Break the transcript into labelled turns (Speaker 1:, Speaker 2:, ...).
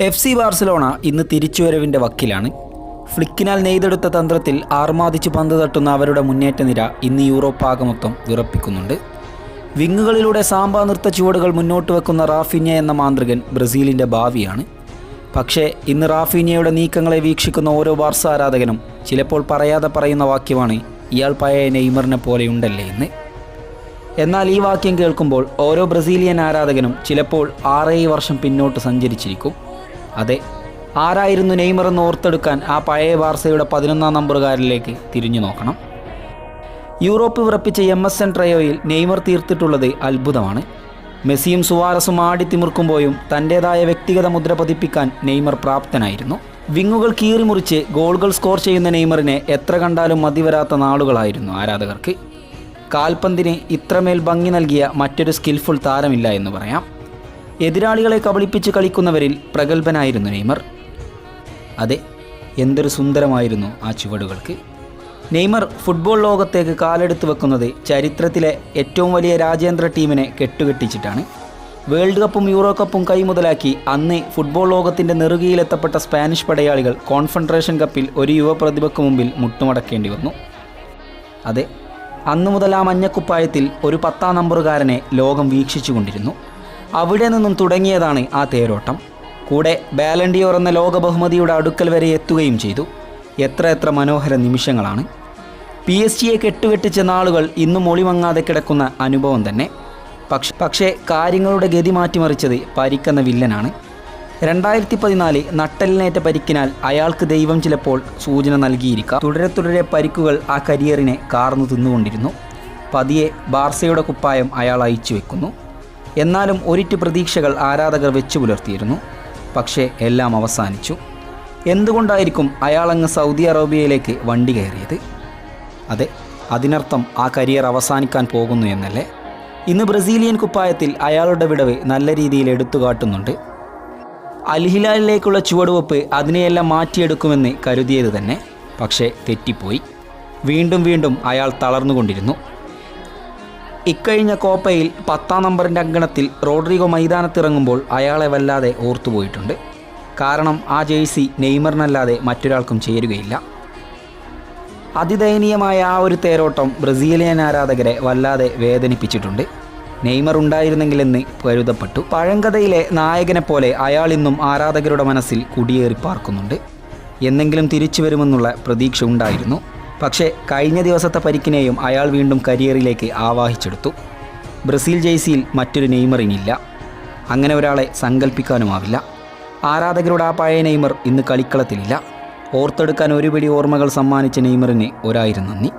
Speaker 1: F C Barcelona ഇന്ന് തിരിച്ചുവരവിന്റെ വക്കിലാണ്. ഫ്ലിക്കിനാൽ നെയ്തെടുത്ത തന്ത്രത്തിൽ ആർമാദിച്ച് പന്ത് തട്ടുന്ന അവരുടെ മുന്നേറ്റ നിര ഇന്ന് യൂറോപ്പ് ആകമൊത്തം വിറപ്പിക്കുന്നുണ്ട്. വിങ്ങുകളിലൂടെ സാമ്പാ നൃത്ത ചുവടുകൾ മുന്നോട്ട് വെക്കുന്ന റാഫിന്യ എന്ന മാന്ത്രികൻ ബ്രസീലിന്റെ ഭാവിയാണ്. പക്ഷേ ഇന്ന് റാഫിനിയയുടെ നീക്കങ്ങളെ വീക്ഷിക്കുന്ന ഓരോ ബാർസ ആരാധകനും ചിലപ്പോൾ പറയാതെ പറയുന്ന വാക്യമാണ് ഇയാൾ പഴയ നെയ്മറിനെ പോലെയുണ്ടല്ലേ എന്ന്. എന്നാൽ ഈ വാക്യം കേൾക്കുമ്പോൾ ഓരോ ബ്രസീലിയൻ ആരാധകനും ചിലപ്പോൾ ആറേഴ് വർഷം പിന്നോട്ട് സഞ്ചരിച്ചിരിക്കും. അതെ ആരായിരുന്നു നെയ്മർ എന്ന് ഓർത്തെടുക്കാൻ ആ പഴയ ബാർസയുടെ പതിനൊന്നാം നമ്പറുകാരിലേക്ക് തിരിഞ്ഞു നോക്കണം. യൂറോപ്പ് വിറപ്പിച്ച എം എസ് എൻ ട്രയോയിൽ നെയ്മർ തീർത്തിട്ടുള്ളത് അത്ഭുതമാണ്. മെസ്സിയും സുവാരസും ആടിത്തിമിർക്കുമ്പോഴും തന്റേതായ വ്യക്തിഗത മുദ്ര പതിപ്പിക്കാൻ നെയ്മർ പ്രാപ്തനായിരുന്നു. വിങ്ങുകൾ കീറിമുറിച്ച് ഗോളുകൾ സ്കോർ ചെയ്യുന്ന നെയ്മറിനെ എത്ര കണ്ടാലും മതിവരാത്ത നാളുകളായിരുന്നു ആരാധകർക്ക്. കാൽപന്തിന് ഇത്രമേൽ ഭംഗി നൽകിയ മറ്റൊരു സ്കിൽഫുൾ താരമില്ല എന്ന് പറയാം. എതിരാളികളെ കബളിപ്പിച്ച് കളിക്കുന്നവരിൽ പ്രഗത്ഭനായിരുന്നു നെയ്മർ. അതെ എന്തൊരു സുന്ദരമായിരുന്നു ആ ചുവടുകൾക്ക്. നെയ്മർ ഫുട്ബോൾ ലോകത്തേക്ക് കാലെടുത്ത് വെക്കുന്നത് ചരിത്രത്തിലെ ഏറ്റവും വലിയ രാജ്യാന്തര ടീമിനെ കെട്ടുകെട്ടിച്ചിട്ടാണ്. വേൾഡ് കപ്പും യൂറോ കപ്പും കൈമുതലാക്കി അന്ന് ഫുട്ബോൾ ലോകത്തിന്റെ നെറുകയിലെത്തപ്പെട്ട സ്പാനിഷ് പടയാളികൾ കോൺഫെഡറേഷൻ കപ്പിൽ ഒരു യുവ പ്രതിഭയ്ക്ക് മുമ്പിൽ മുട്ടുമടക്കേണ്ടി വന്നു. അതെ അന്നു മുതൽ ആ മഞ്ഞക്കുപ്പായത്തിൽ ഒരു പത്താം നമ്പറുകാരനെ ലോകം വീക്ഷിച്ചുകൊണ്ടിരുന്നു. അവിടെ നിന്നും തുടങ്ങിയതാണ് ആ തേരോട്ടം. കൂടെ ബാലൻഡിയോർ എന്ന ലോക ബഹുമതിയുടെ അടുക്കൽ വരെ എത്തുകയും ചെയ്തു. എത്ര എത്ര മനോഹര നിമിഷങ്ങളാണ്. പി എസ് ജിയെ കെട്ടുകെട്ടിച്ച നാളുകൾ ഇന്നും ഒളിമങ്ങാതെ കിടക്കുന്ന അനുഭവം തന്നെ. പക്ഷെ പക്ഷേ കാര്യങ്ങളുടെ ഗതി മാറ്റിമറിച്ചത് പരിക്കെന്ന വില്ലനാണ്. രണ്ടായിരത്തി പതിനാല് നട്ടലിനേറ്റ പരിക്കിനാൽ അയാൾക്ക് ദൈവം ചിലപ്പോൾ സൂചന നൽകിയിരിക്കാം. തുടരെ തുടരെ പരിക്കുകൾ ആ കരിയറിനെ കാർന്നു തിന്നുകൊണ്ടിരുന്നു. പതിയെ ബാർസയുടെ കുപ്പായം അയാൾ അയച്ചു വെക്കുന്നു എന്നാലും ഒരിറ്റ് പ്രതീക്ഷകൾ ആരാധകർ വെച്ചു പുലർത്തിയിരുന്നു. പക്ഷേ എല്ലാം അവസാനിച്ചു. എന്തുകൊണ്ടായിരിക്കും അയാളങ്ങ് സൗദി അറേബ്യയിലേക്ക് വണ്ടി കയറിയത്? അതെ അതിനർത്ഥം ആ കരിയർ അവസാനിക്കാൻ പോകുന്നു എന്നല്ലേ? ഇന്ന് ബ്രസീലിയൻ കുപ്പായത്തിൽ അയാളുടെ വിടവ് നല്ല രീതിയിൽ എടുത്തു കാട്ടുന്നുണ്ട്. അൽഹിലാലിലേക്കുള്ള ചുവടുവെപ്പ് അതിനെയെല്ലാം മാറ്റിയെടുക്കുമെന്ന് കരുതിയത് തന്നെ. പക്ഷേ തെറ്റിപ്പോയി. വീണ്ടും വീണ്ടും അയാൾ തളർന്നുകൊണ്ടിരുന്നു. ഇക്കഴിഞ്ഞ കോപ്പയിൽ പത്താം നമ്പറിന്റെ അങ്കണത്തിൽ റോഡ്രിഗോ മൈതാനത്തിറങ്ങുമ്പോൾ അയാളെ വല്ലാതെ ഓർത്തുപോയിട്ടുണ്ട്. കാരണം ആ ജേഴ്സി നെയ്മറിനല്ലാതെ മറ്റൊരാൾക്കും ചേരുകയില്ല. അതിദയനീയമായ ആ ഒരു തേരോട്ടം ബ്രസീലിയൻ ആരാധകരെ വല്ലാതെ വേദനിപ്പിച്ചിട്ടുണ്ട്. നെയ്മർ ഉണ്ടായിരുന്നെങ്കിലെന്ന് കരുതപ്പെട്ടു. പഴങ്കഥയിലെ നായകനെ പോലെ അയാൾ ഇന്നും ആരാധകരുടെ മനസ്സിൽ കുടിയേറി പാർക്കുന്നുണ്ട്. എന്നെങ്കിലും തിരിച്ചു വരുമെന്നുള്ള പ്രതീക്ഷ ഉണ്ടായിരുന്നു. പക്ഷേ കഴിഞ്ഞ ദിവസത്തെ പരിക്കിനെയും അയാൾ വീണ്ടും കരിയറിലേക്ക് ആവാഹിച്ചെടുത്തു. ബ്രസീൽ ജേഴ്സിയിൽ മറ്റൊരു നെയ്മറിനില്ല. അങ്ങനെ ഒരാളെ സങ്കല്പിക്കാനുമാവില്ല ആരാധകരുടെ ആ പഴയ നെയ്മർ ഇന്ന് കളിക്കളത്തിലില്ല. ഓർത്തെടുക്കാൻ ഒരുപിടി ഓർമ്മകൾ സമ്മാനിച്ച നെയ്മറിന് ഒരായിരം നന്ദി.